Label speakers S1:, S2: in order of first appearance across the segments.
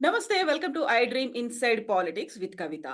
S1: నమస్తే welcome to I dream inside politics with Kavitha.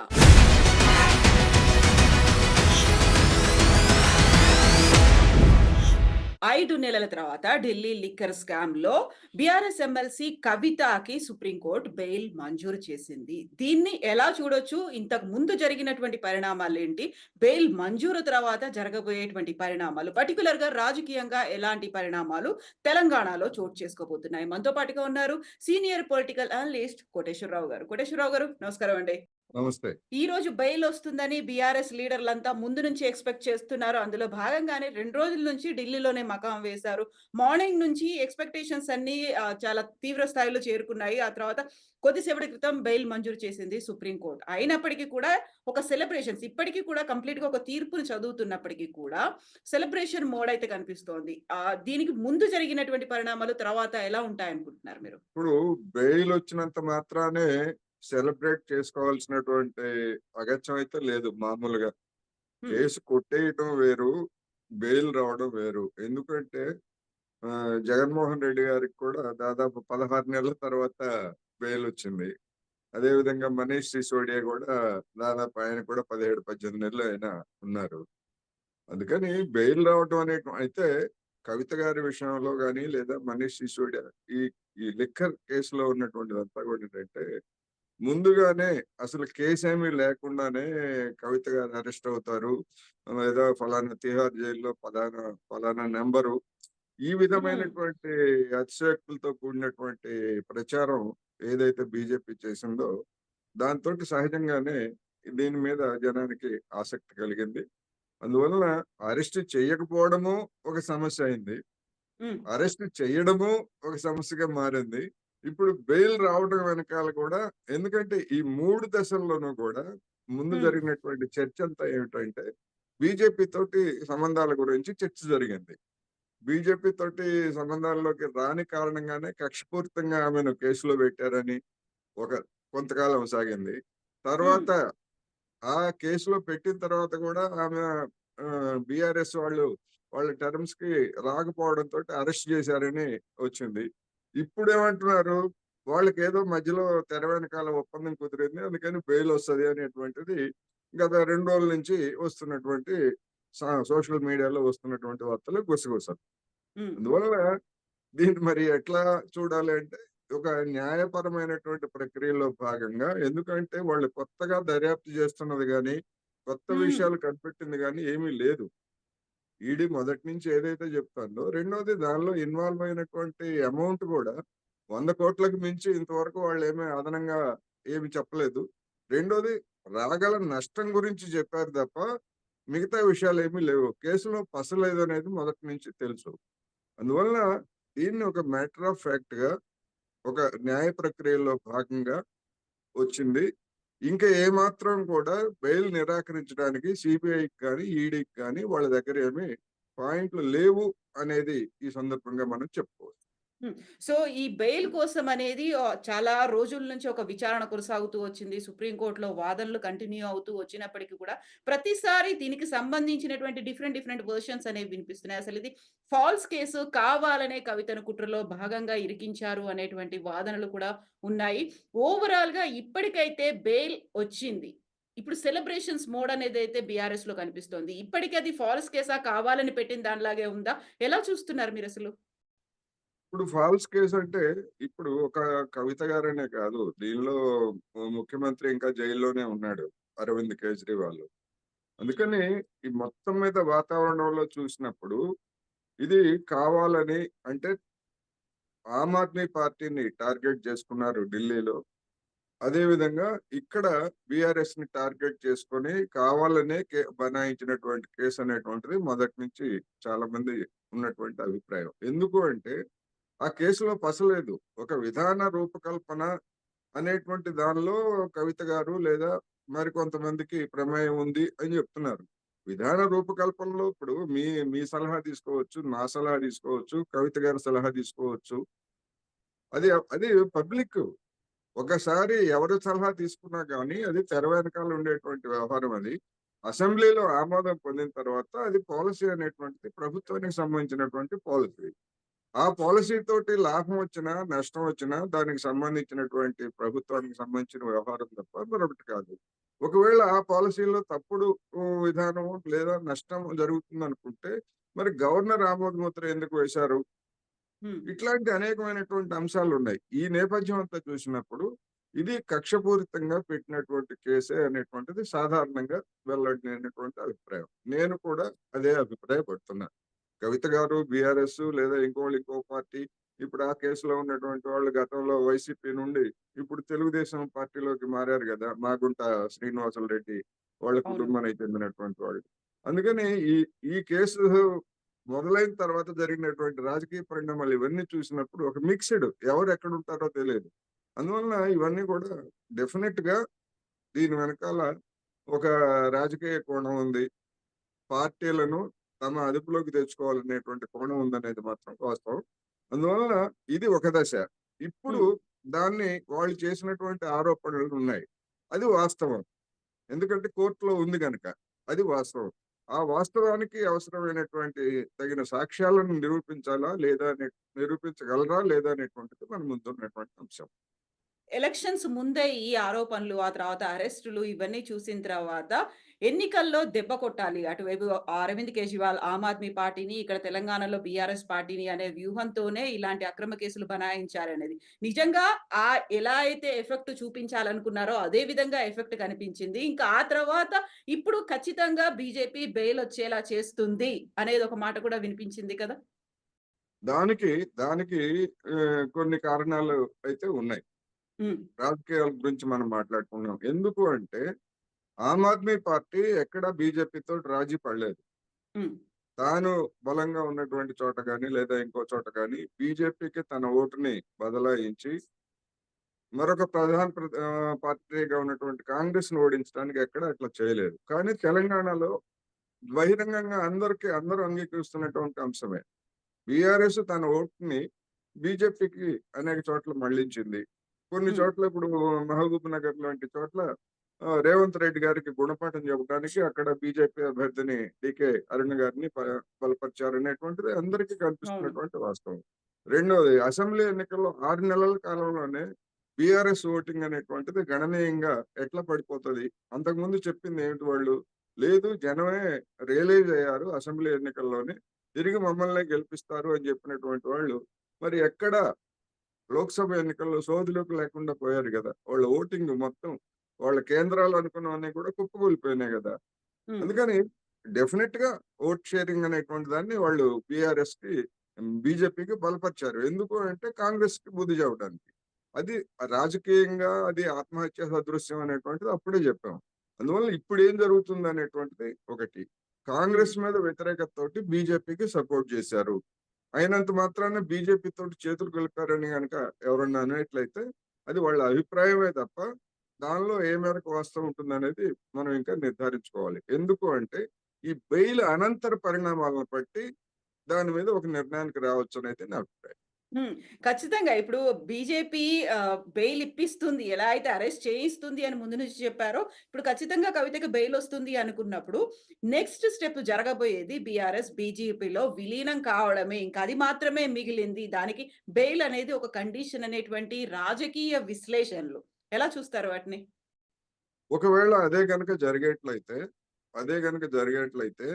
S1: ఐదు నెలల తర్వాత ఢిల్లీ లిక్కర్ స్కామ్లో బీఆర్ఎస్ ఎమ్మెల్సీ కవితకి సుప్రీంకోర్టు బెయిల్ మంజూరు చేసింది. దీన్ని ఎలా చూడొచ్చు? ఇంతకు ముందు జరిగినటువంటి పరిణామాలు ఏంటి? బెయిల్ మంజూరు తర్వాత జరగబోయేటువంటి పరిణామాలు పర్టికులర్గా రాజకీయంగా ఎలాంటి పరిణామాలు తెలంగాణలో చోటు చేసుకోబోతున్నాయి? మనతో పాటుగా ఉన్నారు సీనియర్ పొలిటికల్ అనలిస్ట్ కోటేశ్వరరావు గారు. కోటేశ్వరరావు గారు నమస్కారం అండి.
S2: నమస్తే.
S1: ఈ రోజు బెయిల్ వస్తుందని బీఆర్ఎస్ లీడర్లంతా ముందు నుంచి ఎక్స్పెక్ట్ చేస్తున్నారు. అందులో భాగంగానే రెండు రోజుల నుంచి ఢిల్లీలోనే మకాం వేశారు. మార్నింగ్ నుంచి ఎక్స్పెక్టేషన్స్ అన్ని చాలా తీవ్ర స్థాయిలో చేరుకున్నాయి. ఆ తర్వాత కొద్దిసేపటి క్రితం బెయిల్ మంజూరు చేసింది సుప్రీంకోర్టు. అయినప్పటికీ కూడా ఒక సెలబ్రేషన్స్ ఇప్పటికీ కూడా కంప్లీట్గా ఒక తీర్పును చదువుతున్నప్పటికీ కూడా సెలబ్రేషన్ మోడ్ అయితే కనిపిస్తోంది. ఆ దీనికి ముందు జరిగినటువంటి పరిణామాలు తర్వాత ఎలా ఉంటాయనుకుంటున్నారు మీరు?
S2: ఇప్పుడు బెయిల్ వచ్చినంత మాత్రానే సెలబ్రేట్ చేసుకోవాల్సినటువంటి అగత్యం అయితే లేదు మామూలుగా. కేసు కొట్టేయటం వేరు బెయిల్ రావడం వేరు. ఎందుకంటే జగన్మోహన్ రెడ్డి గారికి కూడా దాదాపు పదహారు నెలల తర్వాత బెయిల్ వచ్చింది. అదే విధంగా మనీష్ సిసోడియా కూడా దాదాపు ఆయన కూడా పదిహేడు పద్దెనిమిది నెలలు ఆయన ఉన్నారు. అందుకని బెయిల్ రావటం అనే అయితే కవిత గారి విషయంలో కానీ లేదా మనీష్ సిసోడియా ఈ ఈ లిక్కర్ కేసులో ఉన్నటువంటిదంతా కూడా ఏంటంటే ముందుగానే అసలు కేసు ఏమీ లేకుండానే కవిత గారు అరెస్ట్ అవుతారు. లేదా ఫలానా తిహార్ జైల్లో ఫలానా ఫలానా నెంబరు. ఈ విధమైనటువంటి అతిశయోక్తులతో కూడినటువంటి ప్రచారం ఏదైతే బీజేపీ చేసిందో దాంతో సహజంగానే దీని మీద జనానికి ఆసక్తి కలిగింది. అందువలన అరెస్ట్ చేయకపోవడము ఒక సమస్య అయింది. అరెస్ట్ చేయడము ఒక సమస్యగా మారింది. ఇప్పుడు బెయిల్ రావడం వెనకాల కూడా ఎందుకంటే ఈ మూడు దశల్లోనూ కూడా ముందు. జరిగినటువంటి చర్చ అంతా ఏమిటంటే బీజేపీ తోటి సంబంధాల గురించి చర్చ జరిగింది. బీజేపీ తోటి సంబంధాల్లోకి రాని కారణంగానే కక్షపూరితంగా ఆమెను కేసులో పెట్టారని ఒక కొంతకాలం సాగింది. తర్వాత ఆ కేసులో పెట్టిన తర్వాత కూడా ఆమె బిఆర్ఎస్ వాళ్ళు వాళ్ళ టర్మ్స్కి రాకపోవడంతో అరెస్ట్ చేశారని వచ్చింది. ఇప్పుడు ఏమంటున్నారు వాళ్ళకి ఏదో మధ్యలో తెర వెనకాల ఒప్పందం కుదిరింది అందుకని బెయిల్ వస్తుంది అనేటువంటిది గత రెండు రోజుల నుంచి వస్తున్నటువంటి సోషల్ మీడియాలో వస్తున్నటువంటి వార్తలు గుసగుసలు.
S1: ఉమ్,
S2: అందువల్ల దీన్ని మరి ఎట్లా చూడాలి అంటే ఒక న్యాయపరమైనటువంటి ప్రక్రియలో భాగంగా ఎందుకంటే వాళ్ళు కొత్తగా దర్యాప్తు చేస్తున్నది కానీ కొత్త. విషయాలు కనిపెట్టింది కానీ ఏమీ లేదు. ఈడీ మొదటి నుంచి ఏదైతే చెప్తానో రెండోది దానిలో ఇన్వాల్వ్ అయినటువంటి అమౌంట్ కూడా వంద కోట్లకు మించి ఇంతవరకు వాళ్ళు ఏమీ అదనంగా ఏమి చెప్పలేదు. రెండోది రాగల నష్టం గురించి చెప్పారు తప్ప మిగతా విషయాలు ఏమీ లేవు. కేసులో పసలేదు అనేది మొదటి నుంచి తెలుసు. అందువల్ల దీన్ని ఒక మ్యాటర్ ఆఫ్ ఫ్యాక్ట్గా ఒక న్యాయ ప్రక్రియలో భాగంగా వచ్చింది. ఇంకా ఏమాత్రం కూడా బెయిల్ నిరాకరించడానికి సిబిఐకి కానీ ఈడీకి కానీ వాళ్ళ దగ్గర ఏమి పాయింట్లు లేవు అనేది ఈ సందర్భంగా మనం చెప్పుకోవచ్చు.
S1: సో ఈ బెయిల్ కోసం అనేది చాలా రోజుల నుంచి ఒక విచారణ కొనసాగుతూ వచ్చింది. సుప్రీంకోర్టులో వాదనలు కంటిన్యూ అవుతూ వచ్చినప్పటికీ కూడా ప్రతిసారి దీనికి సంబంధించినటువంటి డిఫరెంట్ డిఫరెంట్ వర్షన్స్ అనేవి వినిపిస్తున్నాయి. అసలు ఇది ఫాల్స్ కేసు కావాలనే కవితను కుట్రలో భాగంగా ఇరికించారు అనేటువంటి వాదనలు కూడా ఉన్నాయి. ఓవరాల్గా ఇప్పటికైతే బెయిల్ వచ్చింది. ఇప్పుడు సెలబ్రేషన్స్ మోడ్ అనేది అయితే బీఆర్ఎస్లో కనిపిస్తోంది. ఇప్పటికీ అది ఫాల్స్ కేసా కావాలని పెట్టిన దానిలాగే ఉందా? ఎలా చూస్తున్నారు మీరు అసలు?
S2: ఇప్పుడు ఫాల్స్ కేసు అంటే ఇప్పుడు ఒక కవిత గారనే కాదు దీనిలో ముఖ్యమంత్రి ఇంకా జైల్లోనే ఉన్నాడు అరవింద్ కేజ్రీవాల్. అందుకని ఈ మొత్తం మీద వాతావరణంలో చూసినప్పుడు ఇది కావాలని అంటే ఆమ్ ఆద్మీ పార్టీని టార్గెట్ చేసుకున్నారు ఢిల్లీలో. అదే విధంగా ఇక్కడ బిఆర్ఎస్ని టార్గెట్ చేసుకొని కావాలనే కే- బనాయించినటువంటి కేసు అనేటువంటిది మొదటి నుంచి చాలా మంది ఉన్నటువంటి అభిప్రాయం. ఎందుకు అంటే ఆ కేసులో పసలేదు. ఒక విధాన రూపకల్పన అనేటువంటి దానిలో కవిత గారు లేదా మరి కొంతమందికి ప్రమేయం ఉంది అని చెప్తున్నారు. విధాన రూపకల్పనలో ఇప్పుడు మీ మీ సలహా తీసుకోవచ్చు నా సలహా తీసుకోవచ్చు కవిత గారి సలహా తీసుకోవచ్చు. అది అది పబ్లిక్. ఒకసారి ఎవరు సలహా తీసుకున్నా కానీ అది తెర వెనకాల ఉండేటువంటి వ్యవహారం అది. అసెంబ్లీలో ఆమోదం పొందిన తర్వాత అది పాలసీ అనేటువంటిది ప్రభుత్వానికి సంబంధించినటువంటి పాలసీ. ఆ పాలసీ తోటి లాభం వచ్చినా, నష్టం వచ్చినా దానికి సంబంధించినటువంటి ప్రభుత్వానికి సంబంధించిన వ్యవహారం తప్ప మరొకటి కాదు. ఒకవేళ ఆ పాలసీలో తప్పుడు విధానం లేదా నష్టం జరుగుతుందనుకుంటే మరి గవర్నర్ ఆమోద ముద్ర ఎందుకు వేశారు? ఇట్లాంటి అనేకమైనటువంటి అంశాలున్నాయి. ఈ నేపథ్యం అంతా చూసినప్పుడు ఇది కక్షపూరితంగా పెట్టినటువంటి కేసే అనేటువంటిది సాధారణంగా వెల్లడినటువంటి అభిప్రాయం. నేను కూడా అదే అభిప్రాయపడుతున్నా. కవిత గారు బీఆర్ఎస్ లేదా ఇంకోళ్ళు ఇంకో పార్టీ ఇప్పుడు ఆ కేసులో ఉన్నటువంటి వాళ్ళు గతంలో వైసీపీ నుండి ఇప్పుడు తెలుగుదేశం పార్టీలోకి మారారు గదా! మాగుంట శ్రీనివాసులు రెడ్డి వాళ్ళ. కుటుంబానికి చెందినటువంటి వాళ్ళు. అందుకని ఈ ఈ కేసు మొదలైన తర్వాత జరిగినటువంటి రాజకీయ పరిణామాలు ఇవన్నీ చూసినప్పుడు ఒక మిక్స్‌డ్ ఎవరు ఎక్కడుంటారో తెలియదు. అందువలన ఇవన్నీ కూడా డెఫినిట్‌గా దీని వెనకాల ఒక రాజకీయ కోణం ఉంది. పార్టీలను తమ అదుపులోకి తెచ్చుకోవాలనేటువంటి కోణం ఉందనేది మాత్రం వాస్తవం. అందువలన ఇది ఒక దశ. ఇప్పుడు. దాన్ని వాళ్ళు చేసినటువంటి ఆరోపణలు ఉన్నాయి. అది వాస్తవం. ఎందుకంటే కోర్టులో ఉంది గనక. అది వాస్తవం. ఆ వాస్తవానికి అవసరమైనటువంటి తగిన సాక్ష్యాలను నిరూపించాలా? లేదా? నిరూపించగలరా? లేదా? అనేటువంటిది మన ముందున్నటువంటి అంశం.
S1: ఎలక్షన్స్ ముందే ఈ ఆరోపణలు, ఆ తర్వాత అరెస్టులు ఇవన్నీ చూసిన తర్వాత ఎన్నికల్లో దెబ్బ కొట్టాలి. అటువైపు అరవింద్ కేజ్రీవాల్ ఆమ్ ఆద్మీ పార్టీని, ఇక్కడ తెలంగాణలో బీఆర్ఎస్ పార్టీని అనే వ్యూహంతోనే ఇలాంటి అక్రమ కేసులు బనాయించారనేది. నిజంగా ఆ ఎలా అయితే ఎఫెక్ట్ చూపించాలనుకున్నారో అదే విధంగా ఎఫెక్ట్ కనిపించింది. ఇంకా ఆ తర్వాత ఇప్పుడు ఖచ్చితంగా బీజేపీ బెయిల్ వచ్చేలా చేస్తుంది అనేది ఒక మాట కూడా వినిపించింది కదా!
S2: దానికి దానికి కొన్ని కారణాలు అయితే ఉన్నాయి. రాజకీయాల గురించి మనం మాట్లాడుకున్నాం. ఎందుకు అంటే ఆమ్ ఆద్మీ పార్టీ ఎక్కడ బీజేపీతోటి రాజీ పడలేదు. తాను బలంగా ఉన్నటువంటి చోట గాని, లేదా ఇంకో చోట గాని బీజేపీకి తన ఓటుని బదలాయించి మరొక ప్రధాన పార్టీగా ఉన్నటువంటి కాంగ్రెస్‌ని ఓడించడానికి ఎక్కడ అట్లా చేయలేదు. కానీ తెలంగాణలో బహిరంగంగా అందరికి అందరూ అంగీకరిస్తున్నటువంటి అంశమే. బీఆర్ఎస్ తన ఓటుని బీజేపీకి అనేక చోట్ల మళ్ళించింది. కొన్ని. చోట్ల ఇప్పుడు మహబూబ్ నగర్ లాంటి చోట్ల రేవంత్ రెడ్డి గారికి గుణపాఠం చెప్పడానికి అక్కడ బీజేపీ అభ్యర్థిని డీకే అరుణ గారిని ప బలపరిచారనేటువంటిది అందరికీ. కనిపిస్తున్నటువంటి వాస్తవం. రెండోది అసెంబ్లీ ఎన్నికల్లో 6 నెలల కాలంలోనే బీఆర్ఎస్ ఓటింగ్ అనేటువంటిది గణనీయంగా ఎట్లా పడిపోతది? అంతకుముందు చెప్పింది ఏమిటి వాళ్ళు? లేదు జనమే రియలైజ్ అయ్యారు అసెంబ్లీ ఎన్నికల్లోనే తిరిగి మమ్మల్నే గెలిపిస్తారు అని చెప్పినటువంటి వాళ్ళు మరి ఎక్కడ లోక్సభ ఎన్నికల్లో సోదులోకి లేకుండా పోయారు గదా! వాళ్ళ ఓటింగ్ మొత్తం వాళ్ళ కేంద్రాలు అనుకున్నవన్నీ కూడా కుప్పకూలిపోయినాయి!
S1: హ్మ్.
S2: అందుకని డెఫినిట్‌గా ఓట్ షేరింగ్ అనేటువంటి దాన్ని వాళ్ళు బీఆర్ఎస్‌కి హ్మ్, బీజేపీకి బలపరిచారు. ఎందుకు అంటే కాంగ్రెస్‌కి బుద్ధి చెప్పడానికి. అది రాజకీయంగా అది ఆత్మహత్య సదృశ్యం అనేటువంటిది అప్పుడే చెప్పాం. అందువల్ల ఇప్పుడు ఏం జరుగుతుంది అనేటువంటిది ఒకటి. కాంగ్రెస్ మీద వ్యతిరేకతతోటి బీజేపీకి సపోర్ట్ చేశారు. అయినంత మాత్రాన బీజేపీ తోటి చేతులు కలిపారని గనక ఎవరన్నా అనేట్లయితే అది వాళ్ళ అభిప్రాయమే తప్ప దానిలో ఏ మేరకు వాస్తవం ఉంటుందనేది మనం ఇంకా నిర్ధారించుకోవాలి. ఎందుకు అంటే ఈ బెయిల్ అనంతర పరిణామాలను బట్టి దాని మీద ఒక నిర్ణయానికి రావచ్చు అనేది నా అభిప్రాయం.
S1: ఖచ్చితంగా. ఇప్పుడు బీజేపీ బెయిల్ ఇప్పిస్తుంది. ఎలా అయితే అరెస్ట్ చేయిస్తుంది అని ముందు నుంచి చెప్పారో, ఇప్పుడు ఖచ్చితంగా కవితకి బెయిల్ వస్తుంది అనుకున్నప్పుడు, నెక్స్ట్ స్టెప్ జరగబోయేది బీఆర్ఎస్, బీజేపీలో విలీనం కావడమే. ఇంకా అది మాత్రమే మిగిలింది. దానికి బెయిల్ అనేది ఒక కండిషన్ అనేటువంటి రాజకీయ విశ్లేషణలు. ఎలా చూస్తారు వాటిని?
S2: ఒకవేళ అదే గనక జరిగేట్లయితే, అదే గనక జరిగేట్లయితే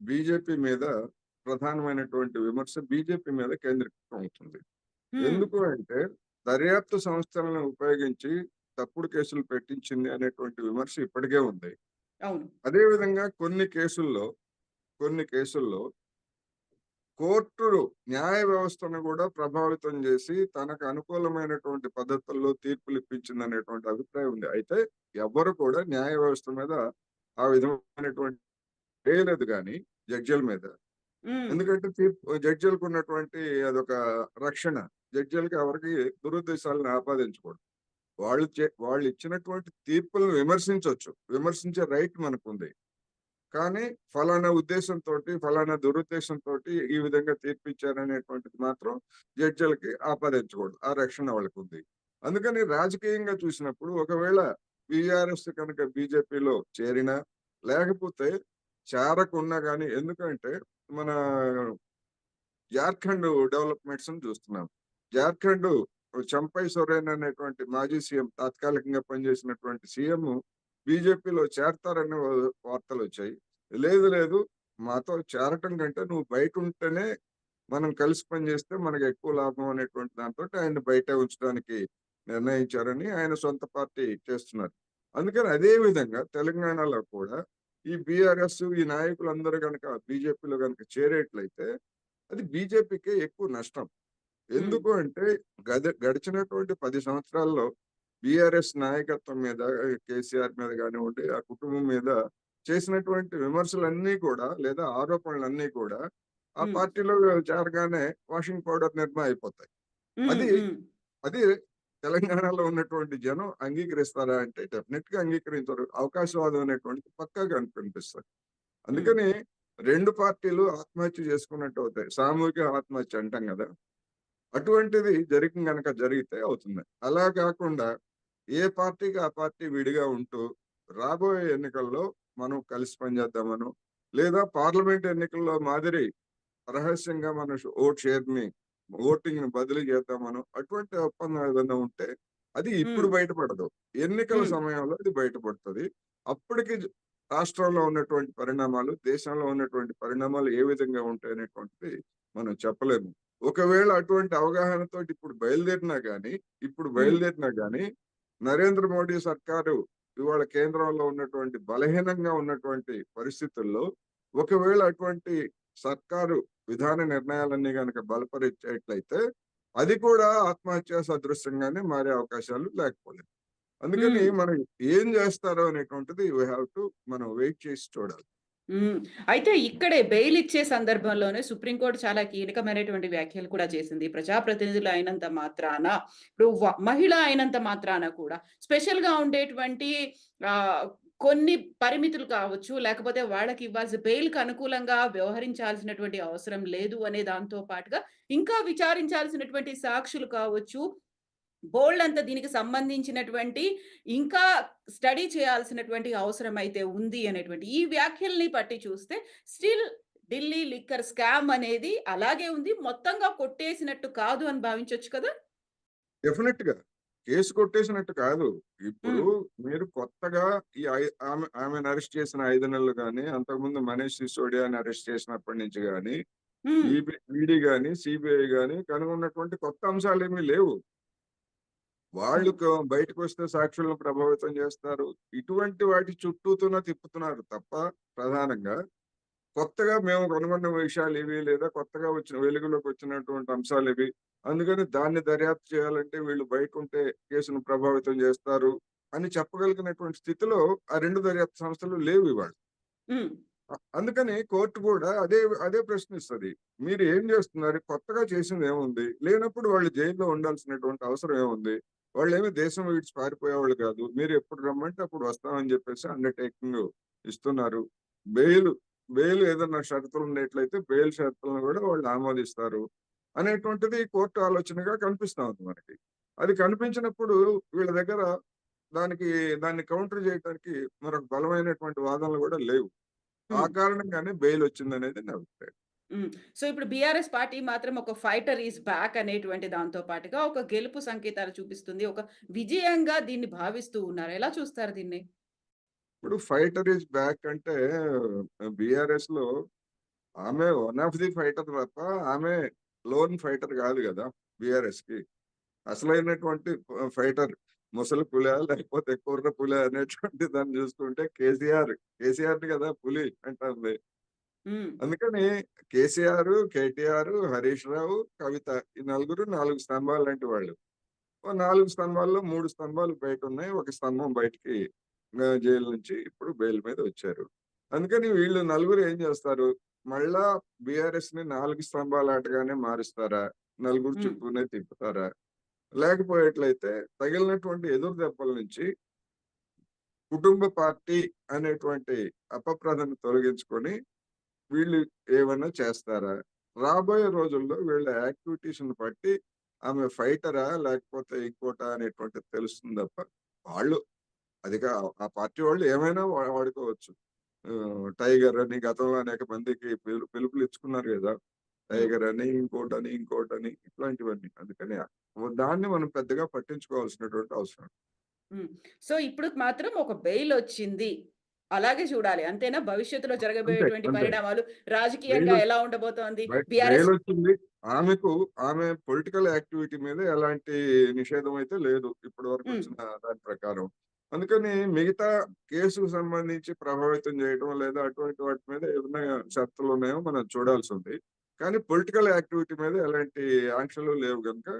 S2: బీజేపీ మీద ప్రధానమైనటువంటి విమర్శ బీజేపీ మీద కేంద్రీకృతం అవుతుంది. ఎందుకు అంటే దర్యాప్తు సంస్థలను ఉపయోగించి తప్పుడు కేసులు పెట్టించింది అనేటువంటి విమర్శ ఇప్పటికే ఉంది. అదే విధంగా కొన్ని కేసుల్లో, కొన్ని కేసుల్లో కోర్టులు న్యాయ వ్యవస్థను గూడా ప్రభావితం జేసి తనకు అనుకూలమైనటువంటి పద్ధతుల్లో తీర్పులు ఇప్పించిందనేటువంటి అభిప్రాయం ఉంది. అయితే ఎవ్వరు కూడా న్యాయ వ్యవస్థ మీద ఆ విధమైనటువంటి వేయలేదు గానీ జడ్జిల మీద. ఎందుకంటే తీర్పు జడ్జిలకు ఉన్నటువంటి అదొక రక్షణ. జడ్జిలకి ఎవరికీ దురుద్దేశాలను ఆపాదించకూడదు. వాళ్ళు వాళ్ళు ఇచ్చినటువంటి తీర్పులను విమర్శించొచ్చు. విమర్శించే రైట్ మనకుంది. కానీ ఫలానా ఉద్దేశంతో ఫలానా దురుద్దేశంతో ఈ విధంగా తీర్పిచ్చారనేటువంటిది మాత్రం జడ్జిలకి ఆపాదించకూడదు. ఆ రక్షణ వాళ్ళకుంది. అందుకని రాజకీయంగా చూసినప్పుడు ఒకవేళ బీఆర్ఎస్ కనుక బీజేపీలో చేరినా, లేకపోతే చేరకున్నా కానీ ఎందుకంటే మన జార్ఖండ్ డెవలప్మెంట్స్ చూస్తున్నాం జార్ఖండ్ చంపై సొరేన్ అనేటువంటి మాజీ సీఎం తాత్కాలికంగా పనిచేసినటువంటి సీఎం బీజేపీలో చేరతారనే వార్తలు వచ్చాయి లేదు లేదు మాతో చేరటం కంటే నువ్వు బయట ఉంటేనే మనం కలిసి పనిచేస్తే మనకు ఎక్కువ లాభం అనేటువంటి దాంతో ఆయన బయట ఉంచడానికి నిర్ణయించారని ఆయన సొంత పార్టీ చేస్తున్నారు. అందుకని అదే విధంగా తెలంగాణలో కూడా ఈ బీఆర్ఎస్ ఈ నాయకులందరూ కనుక బీజేపీలో కనుక చేరేట్లయితే అది బీజేపీకి ఎక్కువ నష్టం. ఎందుకు అంటే గద గడిచినటువంటి పది సంవత్సరాల్లో బీఆర్ఎస్ నాయకత్వం మీద కేసీఆర్ మీద కానివ్వండి ఆ కుటుంబం మీద చేసినటువంటి విమర్శలన్నీ కూడా లేదా ఆరోపణలన్నీ కూడా ఆ. పార్టీలో చేరగానే వాషింగ్ పౌడర్ నిర్మా అయిపోతాయి. అది అది తెలంగాణలో ఉన్నటువంటి జనం అంగీకరిస్తారా అంటే డెఫినెట్గా అంగీకరించరు. అవకాశవాదం అనేటువంటిది పక్కాగా కనిపిస్తుంది. అందుకని రెండు పార్టీలు ఆత్మహత్య చేసుకున్నట్టు అవుతాయి. సామూహిక ఆత్మహత్య అంటాం కదా. అటువంటిది జరిగి గనక జరిగితే అవుతుంది. అలా కాకుండా ఏ పార్టీకి ఆ పార్టీ విడిగా ఉంటూ రాబోయే ఎన్నికల్లో మనం కలిసి పనిచేద్దామను లేదా పార్లమెంట్ ఎన్నికల్లో మాదిరి రహస్యంగా మన ఓట్ షేర్ని ఓటింగ్ని బదిలీ చేద్దామను అటువంటి ఒప్పందం ఏదైనా ఉంటే అది ఇప్పుడు. బయటపడదు ఎన్నికల. సమయంలో అది బయటపడుతుంది అప్పటికి రాష్ట్రంలో ఉన్నటువంటి పరిణామాలు దేశంలో ఉన్నటువంటి పరిణామాలు ఏ విధంగా ఉంటాయి అనేటువంటిది మనం చెప్పలేము ఒకవేళ అటువంటి అవగాహనతో ఇప్పుడు బయలుదేరినా గానీ ఇప్పుడు బయలుదేరినా గానీ నరేంద్ర మోడీ సర్కారు ఇవాళ కేంద్రంలో ఉన్నటువంటి బలహీనంగా ఉన్నటువంటి పరిస్థితుల్లో ఒకవేళ అటువంటి సర్కారు విధాన నిర్ణయాలన్నీ కనుక బలపరిచేట్లయితే అది కూడా ఆత్మహత్య సదృశ్యంగానే మారే అవకాశాలు లేకపోలేదు అందుకని. మనం ఏం చేస్తారో అనేటువంటిది వీ హ్యావ్ టు మనం వెయిట్ చేసి చూడాలి
S1: అయితే ఇక్కడే బెయిల్ ఇచ్చే సందర్భంలోనే సుప్రీంకోర్టు చాలా కీలకమైనటువంటి వ్యాఖ్యలు కూడా చేసింది. ప్రజాప్రతినిధులు అయినంత మాత్రాన ఇప్పుడు వ- మహిళ అయినంత మాత్రాన కూడా స్పెషల్గా ఉండేటువంటి ఆ, కొన్ని పరిమితులు కావచ్చు లేకపోతే వాళ్ళకి ఇవ్వాల్సిన బెయిల్కి అనుకూలంగా వ్యవహరించాల్సినటువంటి అవసరం లేదు అనే దాంతో పాటుగా ఇంకా విచారించాల్సినటువంటి సాక్షులు కావచ్చు బోల్డ్ అంత దీనికి సంబంధించినటువంటి ఇంకా స్టడీ చేయాల్సినటువంటి అవసరం అయితే ఉంది అనేటువంటి ఈ వ్యాఖ్యల్ని పట్టి చూస్తే స్టిల్ ఢిల్లీ లిక్కర్ స్కామ్ అనేది అలాగే ఉంది. మొత్తంగా కొట్టేసినట్టు కాదు అని భావించవచ్చు కదా?
S2: డెఫినెట్గా కేసు కొట్టేసినట్టు కాదు. ఇప్పుడు మీరు కొత్తగా ఈ ఆమె ఆమెను అరెస్ట్ చేసిన ఐదు నెలలు కానీ అంతకుముందు మనీష్ సిసోడియాని అరెస్ట్ చేసినప్పటి నుంచి కానీ ఈడీ గాని సిబిఐ గాని కనుగొన్నటువంటి కొత్త అంశాలు ఏమీ లేవు. వాళ్ళు బయటకు వస్తే సాక్షులను ప్రభావితం చేస్తారు. ఇటువంటి వాటి చుట్టూతున్న తిప్పుతున్నారు తప్ప ప్రధానంగా కొత్తగా మేము కనుగొన్న విషయాలు ఇవి లేదా కొత్తగా వచ్చిన వెలుగులోకి వచ్చినటువంటి అంశాలు ఇవి. అందుకని దాన్ని దర్యాప్తు చేయాలంటే వీళ్ళు బయట ఉంటే కేసును ప్రభావితం చేస్తారు అని చెప్పగలిగినటువంటి స్థితిలో ఆ రెండు దర్యాప్తు సంస్థలు లేవు ఇవాళ. అందుకని కోర్టు కూడా అదే అదే ప్రశ్నిస్తుంది. మీరు ఏం చేస్తున్నారు? కొత్తగా చేసింది ఏముంది? లేనప్పుడు వాళ్ళు జైల్లో ఉండాల్సినటువంటి అవసరం ఏముంది? వాళ్ళు ఏమి దేశం విడిచి పారిపోయేవాళ్ళు కాదు. మీరు ఎప్పుడు రమ్మంటే అప్పుడు వస్తామని చెప్పేసి అండర్టేకింగ్ ఇస్తున్నారు. బెయిల్ బెయిల్ ఏదన్నా షరతులు ఉన్నట్లయితే బెయిల్ షరతులను కూడా వాళ్ళు ఆమోదిస్తారు అనేటువంటిది కోర్టు ఆలోచనగా కనిపిస్తా ఉంది మనకి. అది కనిపించినప్పుడు వీళ్ళ దగ్గర దానికి దాన్ని కౌంటర్ చేయడానికి మరొక బలమైనటువంటి వాదనలు కూడా లేవు. ఆ కారణంగానే బెయిల్ వచ్చింది అనేది నా అభిప్రాయం.
S1: సో ఇప్పుడు బీఆర్ఎస్ పార్టీ మాత్రం ఒక ఫైటర్ ఈజ్ బ్యాక్ అనేటువంటి దాంతో పాటుగా ఒక గెలుపు సంకేతాలు చూపిస్తుంది. ఒక విజయంగా దీన్ని భావిస్తూ ఉన్నారు. ఎలా చూస్తారు దీన్ని?
S2: ఇప్పుడు ఫైటర్ ఈస్ బ్యాక్ అంటే బిఆర్ఎస్లో ఆమె వన్ ఆఫ్ ది ఫైటర్ తప్ప ఆమె లోన్ ఫైటర్ కాదు కదా బిఆర్ఎస్కి అసలైనటువంటి ఫైటర్ ముసలి పులి లేకపోతే కుర్ర పులి అనేటువంటి దాన్ని చూసుకుంటే కేసీఆర్ కేసీఆర్ కదా పులి అంటుంది. అందుకని కేసీఆర్ కేటీఆర్ హరీష్ రావు కవిత ఈ నలుగురు నాలుగు స్తంభాలు లాంటి వాళ్ళు. ఓ నాలుగు స్తంభాల్లో మూడు స్తంభాలు బయట ఉన్నాయి ఒక స్తంభం బయటికి జైలు నుంచి ఇప్పుడు బెయిల్ మీద వచ్చారు. అందుకని వీళ్ళు నలుగురు ఏం చేస్తారు? మళ్ళా బీఆర్ఎస్ని నాలుగు స్తంభాల ఆటగానే మారుస్తారా? నలుగురు. చుట్టూనే తిప్పుతారా? లేకపోయేట్లయితే తగిలినటువంటి ఎదురు దెబ్బల నుంచి కుటుంబ పార్టీ అనేటువంటి అపప్రదను తొలగించుకొని వీళ్ళు ఏమన్నా చేస్తారా రాబోయే రోజుల్లో వీళ్ళ యాక్టివిటీస్ బట్టి ఆమె ఫైటరా లేకపోతే ఇంకోటా అనేటువంటిది తెలుస్తుంది తప్ప వాళ్ళు అది కా- ఆ పార్టీ వాళ్ళు ఏమైనా వాడుకోవచ్చు టైగర్ అని గతంలో అనేక మందికి పిలు- పిలుపులు ఇచ్చుకున్నారు కదా టైగర్ అని, ఇంకోటని, ఇంకోటని ఇట్లాంటివన్నీ. అందుకని దాన్ని మనం పెద్దగా పట్టించుకోవాల్సినటువంటి అవసరం.
S1: సో, ఇప్పుడు మాత్రం ఒక బెయిలొచ్చింది. అలాగే చూడాలి. అంతేనా? భవిష్యత్తులో. జరగబోయేటువంటి. పరిణామాలు రాజకీయంగా ఎలా ఉండబోతోంది?
S2: ఆమెకు ఆమె పొలిటికల్ యాక్టివిటీ మీద ఎలాంటి నిషేధం అయితే లేదు. ఇప్పటి వరకు. వచ్చిన దాని ప్రకారం. అందుకని మిగతా కేసుకు సంబంధించి ప్రభావితం చేయడం లేదా అటువంటి వాటి మీద ఏమన్నా షరతులున్నాయో మనం చూడాల్సుంది. కానీ పొలిటికల్ యాక్టివిటీ మీద ఎలాంటి ఆంక్షలు లేవు గనుక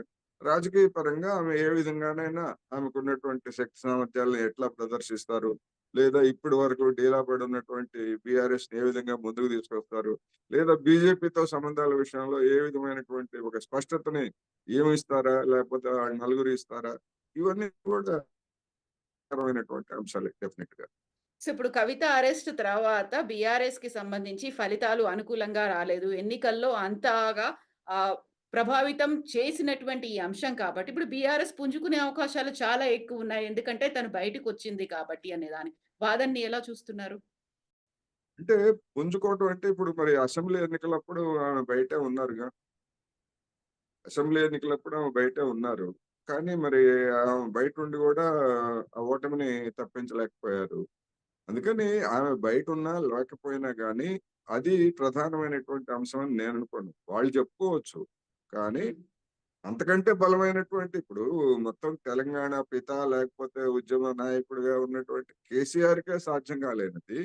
S2: రాజకీయ పరంగా ఆమె ఏ విధంగానైనా ఆమెకున్నటువంటి శక్తి సామర్థ్యాలను ఎట్లా ప్రదర్శిస్తారు? లేదా ఇప్పటి వరకు డీలా పడి ఉన్నటువంటి బీఆర్ఎస్ ఏ విధంగా ముందుకు తీసుకొస్తారు? లేదా బీజేపీతో సంబంధాల విషయంలో ఏ విధమైనటువంటి ఒక స్పష్టతని ఏమిస్తారా? లేకపోతే నలుగురు ఇస్తారా? ఇవన్నీ కూడా రకమైనటువంటి అంశాలే డెఫినిట్‌గా.
S1: సో, ఇప్పుడు కవిత అరెస్ట్ తర్వాత బీఆర్ఎస్‌కి సంబంధించి ఫలితాలు అనుకూలంగా రాలేదు. ఎన్నికల్లో అంతగా ఆ ప్రభావితం చేసినటువంటి ఈ అంశం కాబట్టి ఇప్పుడు బీఆర్ఎస్ పుంజుకునే అవకాశాలు చాలా ఎక్కువ ఉన్నాయి ఎందుకంటే తను బయటకు వచ్చింది కాబట్టి అనే దానికి వాదన్ని ఎలా చూస్తున్నారు?
S2: అంటే పుంజుకోవటం అంటే ఇప్పుడు మరి అసెంబ్లీ ఎన్నికలప్పుడు ఆమె బయటే ఉన్నారుగా. అసెంబ్లీ ఎన్నికలప్పుడు ఆమె బయటే ఉన్నారు. కానీ మరి ఆమె బయటుండి కూడా ఆ ఓటమిని తప్పించలేకపోయారు. అందుకని ఆమె బయట ఉన్నా లేకపోయినా కానీ అది ప్రధానమైనటువంటి అంశం అని నేను అనుకోను. వాళ్ళు చెప్పుకోవచ్చు. కానీ అంతకంటే బలమైనటువంటి ఇప్పుడు మొత్తం తెలంగాణ పిత లేకపోతే ఉద్యమ నాయకుడిగా ఉన్నటువంటి కేసీఆర్‌కే సాధ్యం కాలేనిది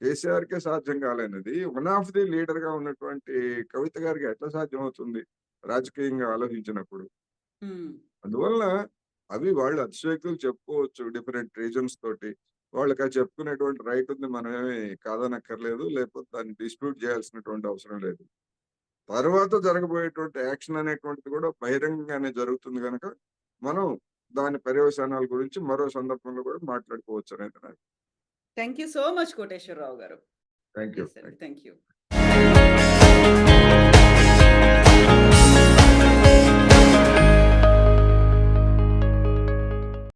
S2: కేసీఆర్‌కే సాధ్యం కాలేనిది వన్ ఆఫ్ ది లీడర్‌గా ఉన్నటువంటి కవిత గారికి ఎట్లా సాధ్యమవుతుంది? రాజకీయంగా ఆలోచించినప్పుడు.
S1: హ్మ్.
S2: అందువలన అవి వాళ్ళు అతిశయోక్తులు చెప్పుకోవచ్చు డిఫరెంట్ రీజన్స్ తోటి. వాళ్ళకి అది చెప్పుకునేటువంటి రైట్ ఉంది. మనమేమి కాదనక్కర్లేదు. లేకపోతే దాన్ని డిస్ప్యూట్ చేయాల్సినటువంటి అవసరం లేదు. తర్వాత జరగబోయేటువంటి యాక్షన్ అనేటువంటిది కూడా బహిరంగంగానే జరుగుతుంది గనక, మనం దాని పర్యవసానాల గురించి మరో సందర్భంలో కూడా మాట్లాడుకోవచ్చు అనేది
S1: thank you so much Koteswararao గారు.
S2: Thank you.
S1: Thank you.